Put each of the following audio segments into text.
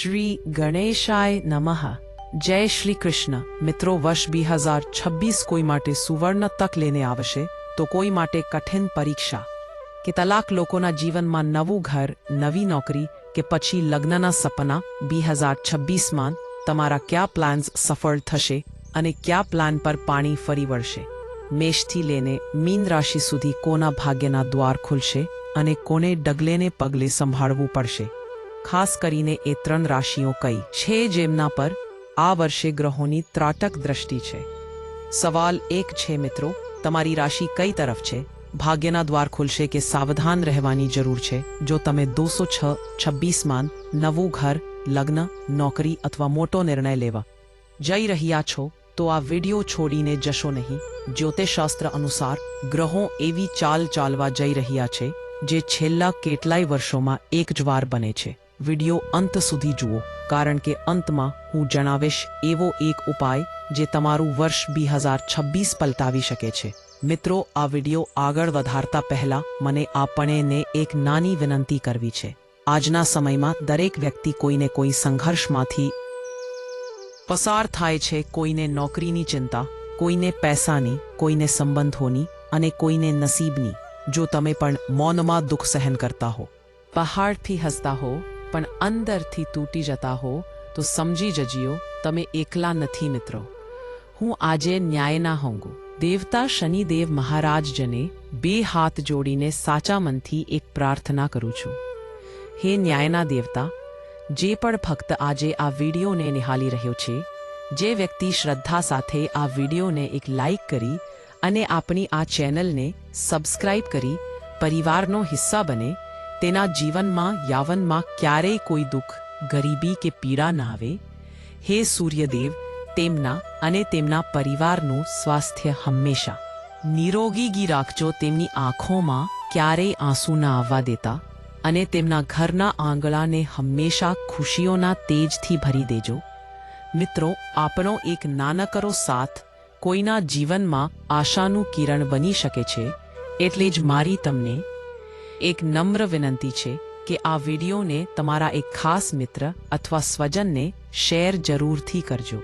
શ્રી ગણેશાય નમઃ જય શ્રી કૃષ્ણ મિત્રો વર્ષ બે હજાર છવ્વીસ કોઈ માટે સુવર્ણ તક લઈને આવશે તો કોઈ માટે કઠિન પરીક્ષા કે તલાક લોકોના જીવનમાં નવું ઘર નવી નોકરી કે પછી લગ્નના સપના બે હજાર છવ્વીસમાં તમારા કયા પ્લાન્સ સફળ થશે અને કયા પ્લાન પર પાણી ફરી વળશે મેષથી લઈને મીન રાશિ સુધી કોના ભાગ્યના દ્વાર ખુલશે અને કોને ડગલેને પગલે સંભાળવું પડશે ખાસ કરીને એ ત્રણ રાશિઓ કઈ છે જેમના પર આ વર્ષે ગ્રહોની ત્રાટક દ્રષ્ટિ છે. સવાલ એક છે, મિત્રો, તમારી રાશિ કઈ તરફ છે? ભાગ્યના દ્વાર ખુલશે કે સાવધાન રહેવાની જરૂર છે? જો તમે દોસો છ છવ્વીસમાં નવું ઘર, લગ્ન, નોકરી અથવા મોટો નિર્ણય લેવા જઈ રહ્યા છો, તો આ વીડિયો છોડીને જશો નહીં. જ્યોતિષશાસ્ત્ર અનુસાર ગ્રહો એવી ચાલ ચાલવા જઈ રહ્યા છે, જે છેલ્લા કેટલાય વર્ષોમાં એક જ વાર બને છે. વિડિયો અંત સુધી જુઓ, કારણ કે અંતમાં હું જણાવીશ એવો એક ઉપાય જે તમારું વર્ષ બે હજાર છવ્વીસ પલટાવી શકે છે. મિત્રો, આ વિડિયો આગળ વધારતા પહેલા મને આપણને એક નાની વિનંતી કરવી છે. આજના સમયમાં દરેક વ્યક્તિ કોઈને કોઈ સંઘર્ષમાંથી પસાર થાય છે, કોઈને નોકરીની ચિંતા, કોઈને પૈસાની, કોઈને સંબંધોની અને કોઈને નસીબની. જો તમે પણ મૌનમાં દુઃખ સહન કરતા હો, પહાડથી હસતા હો પણ અંદરથી તૂટી જતા હો તો સમજી જજીઓ તમે એકલા નથી મિત્રો. હું આજે ન્યાયના હોંગું દેવતા શનિદેવ મહારાજજને બે હાથ જોડીને સાચા મનથી એક પ્રાર્થના કરું છું. હે ન્યાયના દેવતા, જે પણ ભક્ત આજે આ વિડીયોને નિહાળી રહ્યો છે, જે વ્યક્તિ શ્રદ્ધા સાથે આ વિડીયોને એક લાઈક કરી અને આપણી આ ચેનલને સબસ્ક્રાઇબ કરી, પરિવારનો હિસ્સા બને તેના જીવનમાં, યાવનમાં ક્યારેય કોઈ દુઃખ, ગરીબી કે પીડા ના આવે. હે સૂર્યદેવ, તેમના અને તેમના પરિવારનું સ્વાસ્થ્ય હંમેશા. નિરોગીગી રાખજો, તેમની આંખોમાં ક્યારેય આંસુ ના આવવા દેતા અને તેમના ઘરના આંગણાને હંમેશા ખુશીઓના તેજથી ભરી દેજો. મિત્રો, આપણો એક નાનકરો સાથ કોઈના જીવનમાં આશાનું કિરણ બની શકે છે, એટલે જ મારી તમને એક નમ્ર વિનંતી છે કે આ વિડીયોને તમારા એક ખાસ મિત્ર અથવા સ્વજનને શેર જરૂરથી કરજો.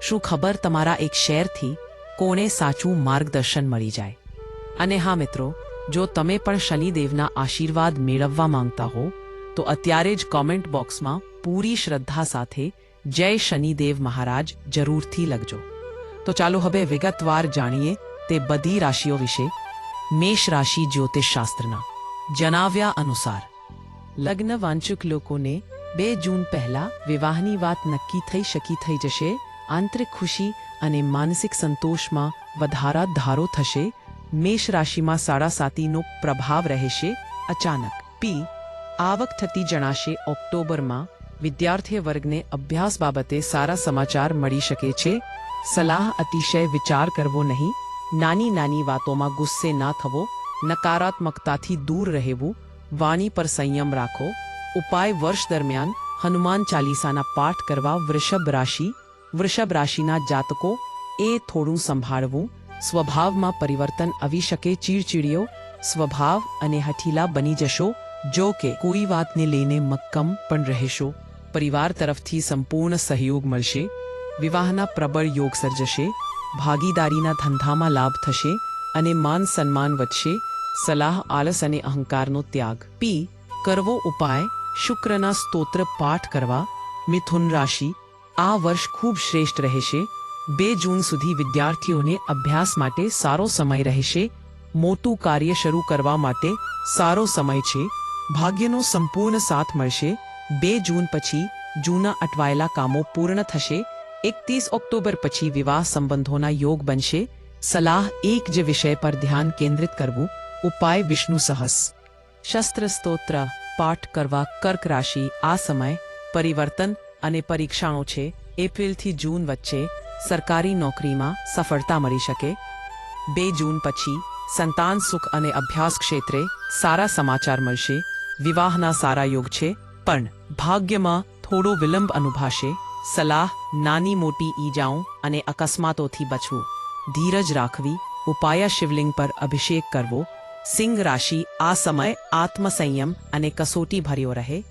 શું ખબર તમારા એક શેરથી કોને સાચું માર્ગદર્શન મળી જાય? અને હા મિત્રો, જો તમે પણ શનિદેવના આશીર્વાદ મેળવવા માંગતા હો, તો અત્યારે જ કોમેન્ટ બોક્સમાં પૂરી શ્રદ્ધા સાથે જય શનિદેવ મહારાજ જરૂરથી લખજો. તો ચાલો હવે વિગતવાર જાણીએ તે બધી રાશિઓ વિશે, મેષ રાશિ જ્યોતિષશાસ્ત્રના જણાવ્યા અનુસાર, લગ્ન વાંચુક લોકોને બે જૂન પહેલા વિવાહની વાત નક્કી થઈ શકી થઈ જશે, આંતરિક ખુશી અને માનસિક સંતોષમાં વધારા ધારો થશે, મેષ રાશિમાં સાડા સાતીનો પ્રભાવ રહેશે, અચાનક. પી. આવક થતી જણાશે ઓક્ટોબરમાં વિદ્યાર્થી વર્ગને અભ્યાસ બાબતે સારા સમાચાર મળી શકે છે, સલાહ અતિશય વિચાર કરવો નહીં નાની નાની વાતોમાં ગુસ્સે ના થવો નકારાત્મકતાથી દૂર રહેવું, વાણી પર સંયમ રાખો, ઉપાય વર્ષ દરમિયાન હનુમાન ચાલીસાના પાઠ કરવા વૃષભ રાશિ, વૃષભ રાશિના જાતકો એ થોડું સંભાળવું, સ્વભાવમાં પરિવર્તન આવી શકે ચીડચીડિયો સ્વભાવ અને હઠીલા બની જશો, જો કે કોઈ વાતને લઈને મક્કમ પણ રહેશો. પરિવાર તરફથી સંપૂર્ણ સહયોગ મળશે, વિવાહના પ્રબળ યોગ સર્જશે, ભાગીદારીના ધંધામાં લાભ થશે અને માન સન્માન વધશે સલાહ, આલસ અને અહંકારનો ત્યાગ. પી, કરવો ઉપાય, શુક્રના સ્તોત્ર પાઠ કરવા. મિથુન રાશિ, આ વર્ષ ખૂબ શ્રેષ્ઠ રહેશે. બે જૂન સુધી વિદ્યાર્થીઓને અભ્યાસ માટે સારો સમય રહેશે. મોટું કાર્ય શરૂ કરવા માટે સારો સમય છે. ભાગ્યનો સંપૂર્ણ સાથ મળશે. બે જૂન પછી જૂના અટવાયેલા કામો પૂર્ણ થશે. એકત્રીસ ઓક્ટોબર પછી વિવાહ સંબંધોના યોગ બનશે. સલાહ, એક જ વિષય પર ધ્યાન કેન્દ્રિત કરવું. ઉપાય વિષ્ણુ સહસ શસ્ત્ર સ્તોત્ર પાઠ કરવા કર્ક રાશિ આ સમય પરિવર્તન અને પરીક્ષાઓ છે એપ્રિલથી જૂન વચ્ચે સરકારી નોકરીમાં સફળતા મળી શકે બે જૂન પછી સંતાન સુખ અને અભ્યાસ ક્ષેત્રે સારા સમાચાર મળશે વિવાહના સારા યોગ છે પણ ભાગ્યમાં થોડો વિલંબ અનુભાશે સલાહ નાની મોટી ઈજાઓ અને અકસ્માતોથી બચવું ધીરજ રાખવી ઉપાયા શિવલિંગ પર અભિષેક કરવો સિંહ રાશિ આ સમય આત્મસંયમ અને કસોટી ભર્યો રહે.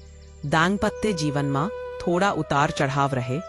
દાંપત્ય જીવનમાં થોડા ઉતાર ચઢાવ રહે.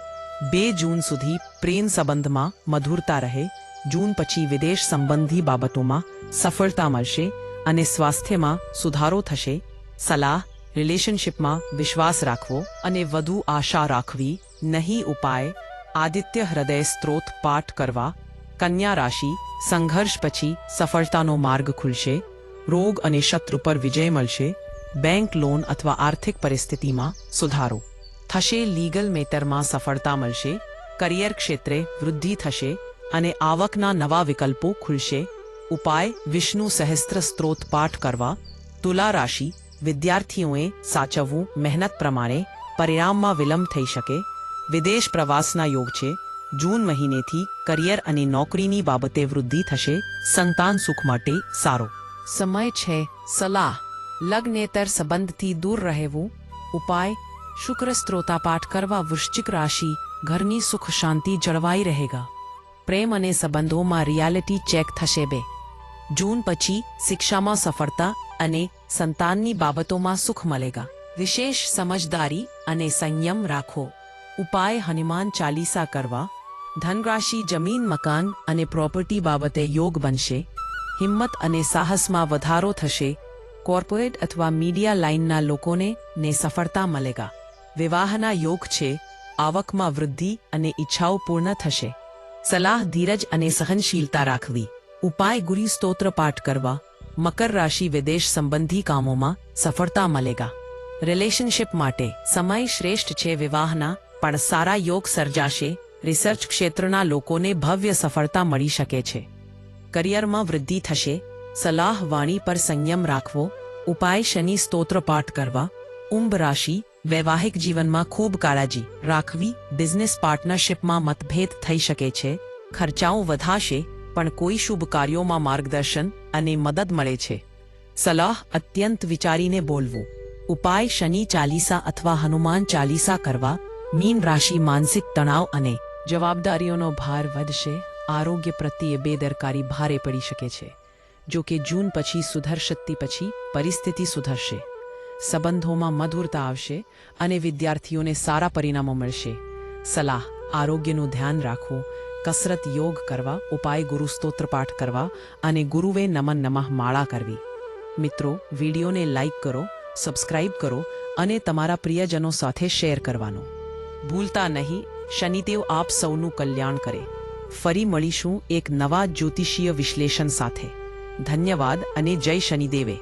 બે જૂન સુધી પ્રેમ સંબંધમાં મધુરતા રહે. જૂન પછી વિદેશ સંબંધી બાબતોમાં સફળતા મળશે અને સ્વાસ્થ્યમાં સુધારો થશે. સલાહ, રિલેશનશિપમાં વિશ્વાસ રાખવો અને વધુ આશા રાખવી નહીં ઉપાય. આદિત્ય હૃદય સ્ત્રોત પાઠ કરવા. કન્યા રાશિ સંઘર્ષ પછી સફળતાનો માર્ગ ખુલશે. રોગ અને શત્રુ પર વિજય મળશે બેંક લોન અથવા આર્થિક પરિસ્થિતિમાં સુધારો. થશે લીગલ મેટરમાં સફળતા મળશે કરિયર ક્ષેત્રે વૃદ્ધિ થશે અને આવકના નવા વિકલ્પો ખુલશે. ઉપાય, વિષ્ણુ સહસ્ત્ર સ્ત્રોત પાઠ કરવા. તુલા રાશિ, વિદ્યાર્થીઓએ સાચવવું મહેનત પ્રમાણે પરિણામમાં વિલંબ થઈ શકે. વિદેશ પ્રવાસના યોગ છે. જૂન મહિનેથી કરિયર અને નોકરીની બાબતે વૃદ્ધિ થશે. સંતાન સુખ માટે સારો. સમય છે, સલાહ. લગ્નેતર સંબંધથી દૂર રહેવું. ઉપાય શુક્ર સ્ત્રોતા પાઠ કરવા વૃશ્ચિક રાશિ, ઘરની સુખ શાંતિ જળવાઈ રહેગા. પ્રેમ અને સંબંધોમાં રિયાલિટી ચેક થશે બે. જૂન પછી શિક્ષામાં સફળતા અને સંતાનની બાબતોમાં સુખ મળેગા. વિશેષ સમજદારી અને સંયમ રાખો. ઉપાય, હનુમાન ચાલીસા કરવા. ધનરાશિ જમીન, મકાન અને પ્રોપર્ટી બાબતે યોગ બનશે. હિંમત અને સાહસમાં વધારો થશે, કોર્પોરેટ અથવા મીડિયા લાઇનના લોકોને ને સફળતા મળેગા. વિવાહના યોગ છે, આવકમાં વૃદ્ધિ અને ઈચ્છાઓ પૂર્ણ થશે. સલાહ ધીરજ અને સહનશીલતા રાખવી. ઉપાય ગુરી સ્તોત્ર પાઠ કરવા. મકર રાશિ વિદેશ સંબંધી કામોમાં સફળતા મળેગા. રિલેશનશિપ માટે સમય શ્રેષ્ઠ છે વિવાહના, પણ સારા યોગ સર્જાશે. રિસર્ચ ક્ષેત્રના લોકોને ભવ્ય સફળતા મળી શકે છે. કરિયરમાં વૃદ્ધિ થશે, સલાહ વાણી પર સંયમ રાખવો, ઉપાય શનિ સ્તોત્ર પાઠ કરવા ઉંભ રાશિ, વૈવાહિક જીવનમાં ખૂબ કાળજી રાખવી, બિઝનેસ પાર્ટનરશિપમાં મતભેદ થઈ શકે છે, ખર્ચાઓ વધાશે, પણ કોઈ શુભ કાર્યોમાં માર્ગદર્શન અને મદદ મળે છે. સલાહ અત્યંત વિચારીને બોલવું. ઉપાય શનિ ચાલીસા અથવા હનુમાન ચાલીસા કરવા, મીન રાશિ માનસિક તણાવ અને જવાબદારીઓનો ભાર વધશે. આરોગ્ય પ્રત્યે બેદરકારી ભારે પડી શકે છે. જો કે જૂન પછી સુધરશક્તિ પછી પરિસ્થિતિ સુધરશે. સંબંધોમાં મધુરતા આવશે અને વિદ્યાર્થીઓને સારા પરિણામો મળશે. સલાહ, આરોગ્યનું ધ્યાન રાખવું, કસરત યોગ કરવા, ઉપાય ગુરુ સ્તોત્ર પાઠ કરવા અને ગુરુવે નમન નમઃ માળા કરવી. મિત્રો, વિડીયોને લાઈક કરો, સબસ્ક્રાઇબ કરો અને તમારા પ્રિયજનો સાથે શેર કરવાનો. ભૂલતા નહીં, શનિદેવ આપ સૌનું કલ્યાણ કરે. ફરી મળીશું એક નવા જ્યોતિષીય વિશ્લેષણ સાથે. ધન્યવાદ અને જય શનિદેવે.